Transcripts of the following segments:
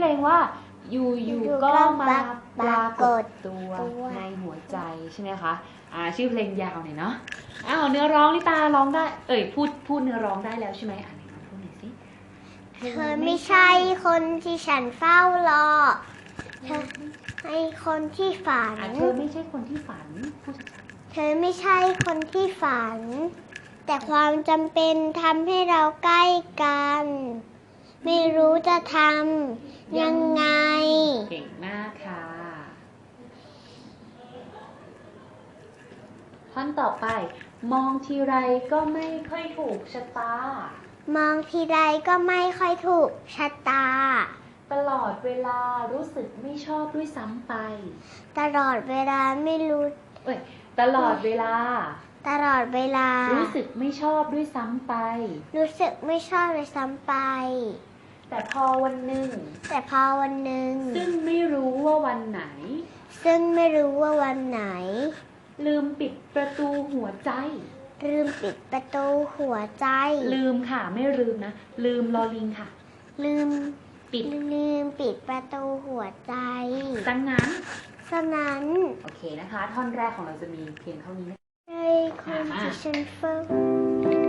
เพลงว่าอยู่อยู่ก็มาปรากฏตัวในหัวใจใช่ไหมคะอ่าชื่อเพลงยาวหน่อยเนาะอ้าวเนื้อร้องลิตาร้องได้ เอ่ยพูดพูดเนื้อร้องได้แล้วใช่ไหมอ่านไหนลองพูดหน่อยสิเธอไม่ใช่คนที่ฉันเฝ้ารอเธอให้คนที่ฝันอะเธอไม่ใช่คนที่ฝันพูดชัดเธอไม่ใช่คนที่ฝัน แต่ความจำเป็นทำให้เราใกล้กัน ไม่รู้จะทำ ยังไงๆเก่งมากค่ะ ท่อนต่อไป มองทีไรก็ไม่ค่อยถูกชะตา มองทีไรก็ไม่ค่อยถูกชะตา ตลอดเวลารู้สึกไม่ชอบด้วยซ้ำไป ตลอดเวลาไม่รู้ เอ้ย ตลอดเวลา ตลอดเวลา รู้สึกไม่ชอบด้วยซ้ำไป รู้สึกไม่ชอบเลยซ้ำไป แต่พอวันหนึ่ง แต่พอวันหนึ่ง ซึ่งไม่รู้ว่าวันไหน ซึ่งไม่รู้ว่าวันไหน ลืมปิดประตูหัวใจ ลืมปิดประตูหัวใจ ลืมค่ะ ไม่ลืมนะ ลืมลอลิงค่ะ ลืมปิดลืมปิดประตูหัวใจดังนั้นฉะนั้น โอเคนะคะ ท่อนแรกของเราจะมีเพียงเท่านี้นะให้คนที่ฉันเฝ้า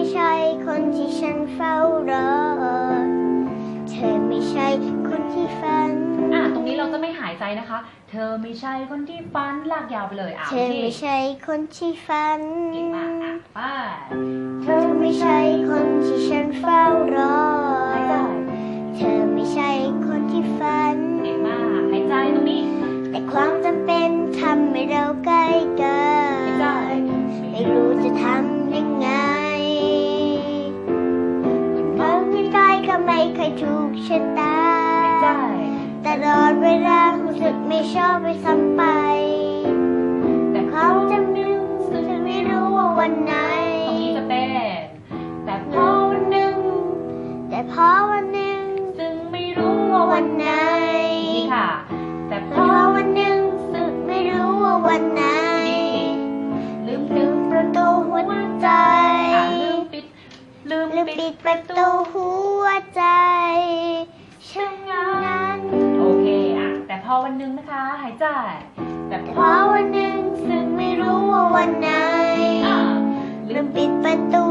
ไม่ใช่คนที่ฉันเฝ้ารอ เธอไม่ใช่คนที่ฝัน อะตรงนี้เราจะไม่หายใจนะคะ เธอไม่ใช่คนที่ฟันลากยาวไปเลยอะเธอไม่ใช่คนที่ฝัน เก่งมากอะไปเธอไม่ใช่คนที่ฉันเฝ้ารอ หายใจเธอไม่ใช่คนที่ฝัน เก่งมากหายใจตรงนี้แต่ความจำเป็นทำให้เราใกล้กัหายใจน ไม่รู้จะทำ เวลารู้สึกไม่ชอบไปซ้ำไป แต่เขาเขาจะไม่รู้จะไม่รู้ว่าวันไหน ตรงนี้จะเป็นแต่พอวันหนึ่งแต่พอวันหนึ่งซึ่งไม่รู้ว่าวันไหน นี่ค่ะ แต่พพออวันหนึ่งสึกไม่รู้ว่าวันไหน ลืมลืลืมมประตูหัวใจ อะลืมปิด ลืมลืมปิปิดดประตูหัวใจ วันหนึ่งนะคะ หายใจ แต่พพออวันหนึ่งสึกไม่รู้ว่าวันไหนอะลืมปิดประตู